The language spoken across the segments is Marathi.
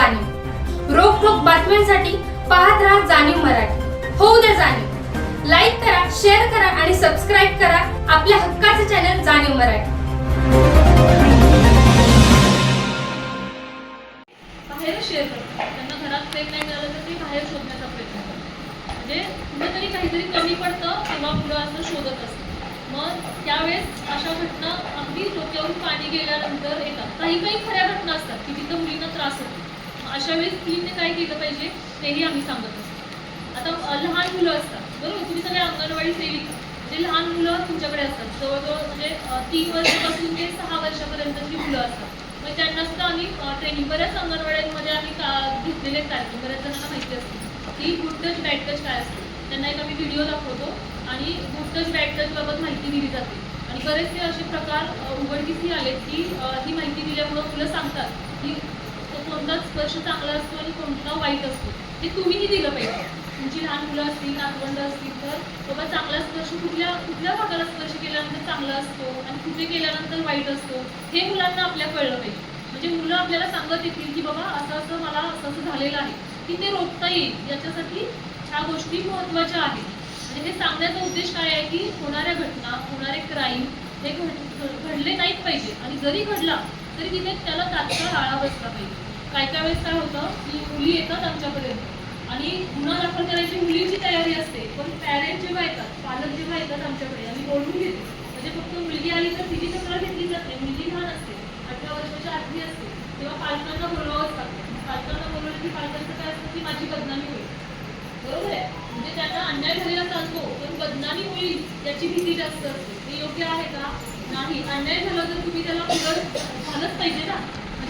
सोबत असेल जाणीव. रोखोक बातम्यांसाठी पाहत राहा जाणीव मराठी. होऊ द्या जाणीव. लाईक करा शेअर करा आणि सबस्क्राईब करा आपल्या हक्काचे चॅनल जाणीव मराठी. बाहेरच शेअर करतात त्यांना घरात प्रेम नाही मिळालं तर ते बाहेर शोधण्याचा प्रयत्न करतात म्हणजे कुठेतरी काहीतरी कमी पडतं तेव्हा पुढं असं शोधत असतं. मग त्यावेळेस अशा घटना अगदी डोक्यावरून पाणी गेल्यानंतर येतात. काही काही खऱ्या घटना असतात की तिथं मुलींना त्रास होतो. मग अशा वेळेस स्त्रीने काय केलं पाहिजे तेही आम्ही सांगत असतो. आता लहान मुलं असतात बरोबर? तुम्ही सगळे अंगणवाडी सेविका. जे लहान मुलं तुमच्याकडे असतात. जवळजवळ म्हणजे तीन वर्षापासून ते सहा वर्षापर्यंतची मुलं असतात. मग त्यांना सुद्धा आम्ही ट्रेनिंग बऱ्याच अंगणवाड्यांमध्ये आम्ही का घेतलेले कार्यक्रम. बऱ्याच जणांना माहिती असते. की गुड टच बॅड टच काय असते? त्यांना एक आम्ही व्हिडिओ दाखवतो आणि गुड टच बॅड टचबाबत माहिती दिली जाते. आणि बरेचसे असे प्रकार उघडकीसही आलेत की ही माहिती दिल्यामुळं मुलं सांगतात की कोणता स्पर्श चांगला असतो आणि कोणता वाईट असतो ते तुम्हीही दिलं पाहिजे. तुमची लहान मुलं असतील नातवंड असतील तर बाबा चांगला स्पर्श कुठल्या कुठल्या भागाला स्पर्श केल्यानंतर चांगला असतो आणि कुठे केल्यानंतर वाईट असतो हे मुलांना आपल्या कळलं पाहिजे. म्हणजे मुलं आपल्याला सांगत येतील की बाबा असं असं मला असं असं झालेलं आहे. की ते रोखता येईल याच्यासाठी ह्या गोष्टी महत्त्वाच्या आहेत. म्हणजे हे सांगण्याचा उद्देश काय आहे की होणाऱ्या घटना होणारे क्राईम हे घडले नाहीत पाहिजे. आणि जरी घडला तरी तिथे त्याला तात्काळ आळा बसला पाहिजे. काय काय वेळेस काय होतं की मुली येतात आमच्याकडे आणि गुन्हा दाखल करायची मुलीची तयारी असते पण पॅरेंट जेव्हा येतात पालक जेव्हा येतात आमच्याकडे आम्ही बोलून घेतो. म्हणजे फक्त मुलगी आली तर तिची तक्रार घेतली जाते मुलगी लहान असते अठरा वर्षाच्या आठवी असते तेव्हा पालकांना बोलवावंच लागतं. पालकांना बोलवलं की पालकांचं काय असतं की माझी बदनामी होईल. बरोबर आहे? म्हणजे त्याचा अन्याय झालेला चालतो पण बदनामी होईल याची भीती जास्त असते. ते योग्य आहे का? नाही. अन्याय झाला तर तुम्ही त्याला पुढं झालंच पाहिजे ना.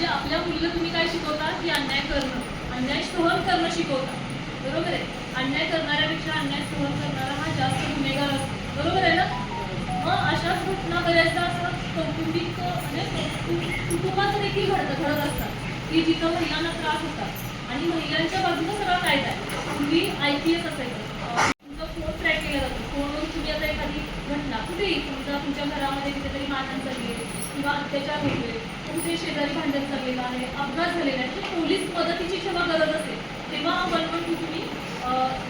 म्हणजे आपल्या मुलीला तुम्ही काय शिकवता? की अन्याय करणं. अन्याय सहन करणं शिकवता. बरोबर आहे? अन्याय करणाऱ्यापेक्षा अन्याय सहन करणारा हा जास्त गुन्हेगार असतो. बरोबर आहे ना? मग अशाच घटना बऱ्याचदा असं कौटुंबिक म्हणजे कुटुंबात देखील घडत घडत असतात. की जिथं महिलांना त्रास होतात. आणि महिलांच्या बाजूला सगळा कायदा आहे. पूर्वी आय पी एस असायचं अं, तुमचा फोन ट्रॅक केला जातो फोनवरून तुम्ही आता एखादी समजा तुमच्या घरामध्ये कुठेतरी मारहाण झाली आहे किंवा अत्याचार होतोय तुमचे शेजारी भांडण चाललेलं आहे अपघात झालेला आहे म्हणजे पोलीस मदतीची जेव्हा गरज असेल तेव्हा वन वन टू तुम्ही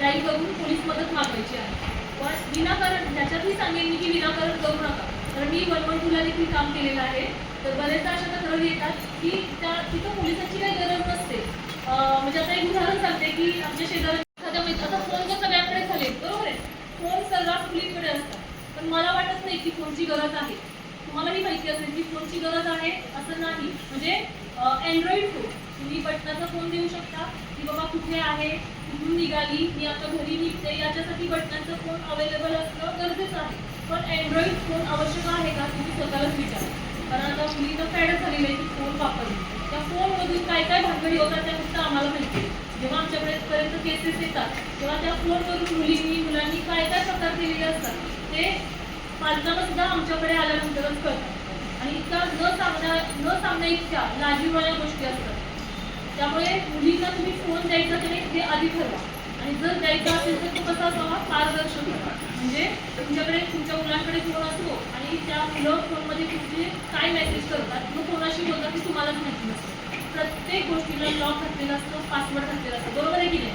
डाईल करून पोलीस मदत मागवायची आहे. पण विनाकारण त्याच्यातही सांगेन मी की विनाकारण करू नका. कारण मी वन वन टूला देखील काम केलेलं आहे. तर बरेचदा अशा तक्रारी येतात की त्या तिथं पोलिसांची काही गरज नसते. म्हणजे आता एक उदाहरण सांगते की आमच्या शेजारी एखाद्या आता फोन तर सगळ्याकडे झाले बरोबर आहे. फोन सर्रास मुलींकडे असतात. पण मला वाटत नाही की फोनची गरज आहे. तुम्हालाही माहिती असेल की फोनची गरज आहे असं नाही. म्हणजे अँड्रॉइड फोन तुम्ही बटनाचा फोन देऊ शकता की बाबा कुठे आहे कुठून निघाली मी आता घरी निघते याच्यासाठी बटनाचा फोन अवेलेबल असणं गरजेचं आहे. पण अँड्रॉइड फोन आवश्यक आहे का? तुम्ही स्वतःलाच विचार. कारण आता मुलीनं पॅडच झालेली आहे की फोन वापरली त्या फोनमधून काय काय भानगडी होतात त्या फक्त आम्हाला माहिती जेव्हा आमच्याकडे पर्यंत केसेस येतात तेव्हा त्या फोनवरून मुलींनी मुलांनी काय काय प्रकार केलेले असतात? ते पालकांना सुद्धा आमच्याकडे आल्यानंतरच कळतात आणि इतका न सांगण्या न सांगण्या इतक्या लाजीवाल्या गोष्टी असतात. त्यामुळे मुलींना तुम्ही फोन द्यायचा की नाही हे आधी ठरवा. आणि जर द्यायचा असेल तर तो कसा असावा? पारदर्शक म्हणजे तुमच्याकडे तुमच्या मुलांकडे फोन असतो आणि त्या मुलं फोनमध्ये तुमचे काय मेसेज करतात मग कोणाशी बोलतात ते तुम्हालाच माहिती नसतं. प्रत्येक गोष्टीला लॉक घातलेला असतो पासवर्ड घातलेला असतो. बरोबर आहे की नाही?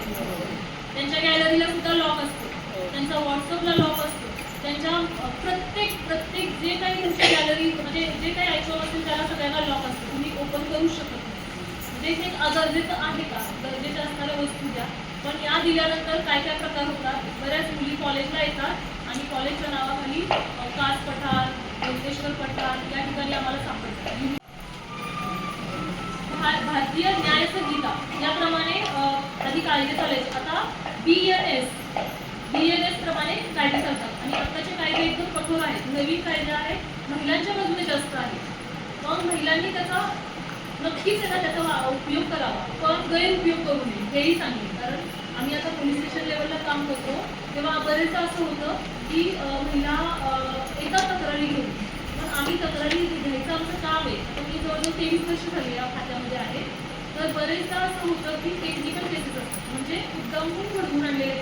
त्यांच्या गॅलरीला सुद्धा लॉक असतो. त्यांचा व्हॉट्सअपला लॉक असतो. त्यांच्या प्रत्येक प्रत्येक जे काही तुमची गॅलरी म्हणजे जे काही आयटम असेल त्याला सगळ्यांना लॉक असतो. तुम्ही ओपन करू शकत नाही. म्हणजे हे गरजेचं आहे का? गरजेच्या असणाऱ्या वस्तू द्या. पण या दिल्यानंतर काय काय प्रकार होतात? बऱ्याच मुली कॉलेजला येतात आणि कॉलेजच्या नावाखाली कास पठार व्यंकेश्वर पठार या ठिकाणी आम्हाला सापडतात. भारतीय न्याय संहिता याप्रमाणे आधी कायदे चालायचे. आता B N S DNS N S प्रमाणे कायदे करतात आणि आत्ताचे कायदे एकदम कठोर आहेत. नवीन कायदे आहे. महिलांच्या बाजूने जास्त आहे. मग महिलांनी त्याचा नक्कीच त्यांना त्याचा उपयोग करावा. पण गैरउपयोग करू नये. हेही सांगेन. कारण आम्ही आता पोलीस स्टेशन लेवलला काम करतो. तेव्हा बरेचदा असं होतं की महिला एका तक्रारी घेऊन. पण आम्ही तक्रारी घ्यायचं आमचं काम आहे. आता मी जवळजवळ तेवीस वर्ष झाली या खात्यामध्ये आहे. तर बरेचदा असं होतं की टेक्निकल केसेस असतात. म्हणजे मुद्दामून घडवून आणलेले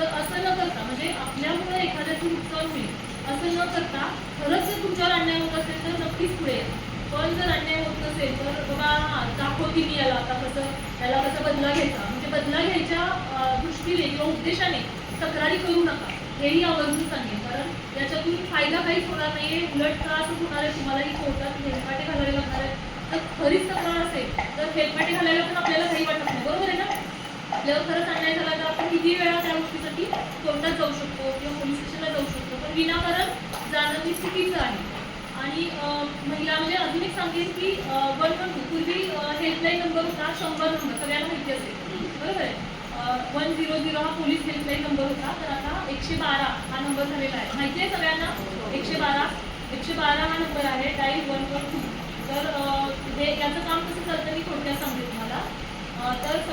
तर असं न करता म्हणजे आपल्यामुळे एखाद्याचं नुकसान होईल असं न करता खरंच जर तुमच्यावर अन्याय होत असेल तर नक्कीच पुढे पण जर अन्याय होत नसेल तर बाबा हां दाखवते मी याला आता कसं याला कसा बदला घ्यायचा. म्हणजे बदला घ्यायच्या दृष्टीने किंवा उद्देशाने तक्रारी करू नका. हेही आवर्जून सांगेन. कारण याच्यातून फायदा काहीच होणार नाहीये. उलट त्रास होणार आहे. तुम्हालाही कोर्टात हेलपाटे घालावे लागणार आहेत. तर खरीच तक्रार असेल तर हेलपाटे घालायला पण आपल्याला काही वाटत नाही. बरोबर आहे ना? आपल्याला खरं सांगायचं झालं तर आपण किती वेळा त्या गोष्टीसाठी कोर्टात जाऊ शकतो किंवा पोलीस स्टेशनला जाऊ शकतो पण विनाकारण जाणं हे चुकीचं आहे. आणि महिला म्हणजे अजून एक सांगेन की वन वन टू पूर्वी हेल्पलाईन नंबर होता शंभर नंबर सगळ्यांना माहिती असेल. बरोबर आहे? वन झिरो झिरो हा पोलीस हेल्पलाईन नंबर होता तर आता एकशे बारा हा नंबर झालेला आहे. माहिती आहे सगळ्यांना? एकशे बारा. एकशे बारा हा नंबर आहे डाईल वन वन टू. तर हे याचं काम कसं चालतं मी थोडक्यात सांगते तुम्हाला. तर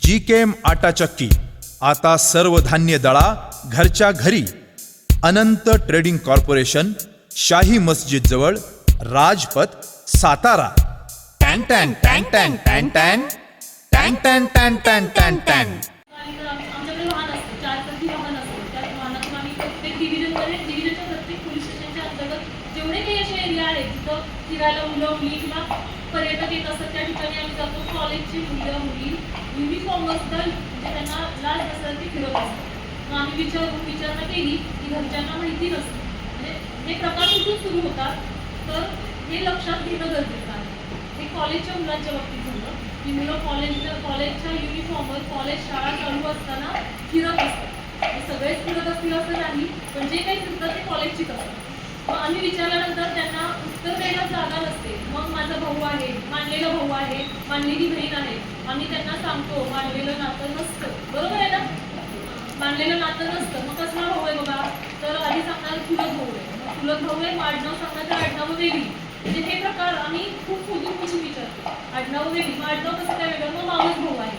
जी केम आटा चक्की आता सर्व धान्य दळा घरच्या घरी. अनंत ट्रेडिंग कॉर्पोरेशन शाही मस्जिद जवळ राजपथ सातारा. टॅन टॅन टॅन टॅन टॅन टॅन. टॅन टॅन टॅन टॅन टॅन टॅन आणि तर आम- आमच्याकडे वाहन असतं चार चाकी वाहन असतं त्या वाहनातून आम्ही प्रत्येक डिव्हिजनमध्ये डिव्हिजनच्या प्रत्येक पोलीस स्टेशनच्या अंतर्गत जेवढे काही असे एरिया आहेत जिथं फिरायला मुलं मुली किंवा पर्यटक येत असतात त्या ठिकाणी आम्ही जातो. कॉलेजची मुलं मुली युनिफॉर्म असतात म्हणजे त्यांना लाल असतात ते फिरत असतात. मग आम्ही विचार विचारणा केली की घरच्यांना माहिती नसते. म्हणजे हे प्रकार कुठून सुरू होतात. तर हे लक्षात घेणं गरजेचं आहे. हे कॉलेजच्या मुलांच्या बाबतीत झालं. की मुलं कॉलेजला कॉलेजच्या युनिफॉर्मवर कॉलेज शाळा चालू असताना फिरत असतात. सगळेच फिरत असतील असं नाही पण जे काही फिरतात ते कॉलेजचीच असतात. मग आम्ही विचारल्यानंतर त्यांना उत्तर द्यायला जागा नसते. मग माझा भाऊ आहे मानलेला भाऊ आहे मानलेली बहीण आहे. आम्ही त्यांना सांगतो मानलेलं नातं नसतं. बरोबर आहे ना? मानलेलं नातं नसतं. मग कसला भाऊ आहे बघा? तर आधी सांगणार चुलत भाऊ आहे. मग चुलत भाऊ आहे मग आडनाव सांगणार तर आडनावं वेगळी म्हणजे हे प्रकार आम्ही खूप खोदून खोदून विचारतो. आडनाव वेगळी मग आडनाव कसं काय वेगळं? मग मावस भाऊ आहे.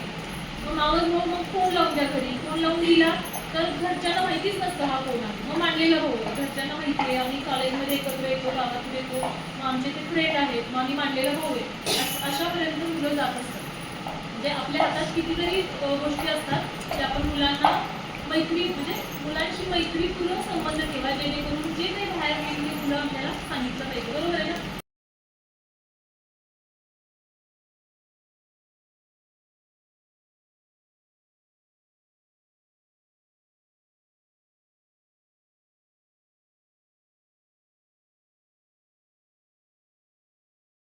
मग मावस भाऊ मग फोन लावून द्या घरी? फोन लावून दिला? तर घरच्यांना माहितीच नसतं हा कोण आहे. मग मांडलेला भाऊ आहे. घरच्यांना माहिती आहे. आम्ही कॉलेजमध्ये एकत्र येतो गावातून येतो. मग आमचे ते फ्रेंड आहेत. मग आम्ही मांडलेला भाऊ आहे. अशापर्यंत मुलं जात असतात. म्हणजे आपल्या हातात कितीतरी गोष्टी असतात त्या आपण मुलांना मैत्री म्हणजे मुलांशी मैत्रीपूर्ण संबंध ठेवा जेणेकरून जे काही बाहेर गेलेली मुलं आपल्याला सांगितलं पाहिजे. बरोबर आहे ना?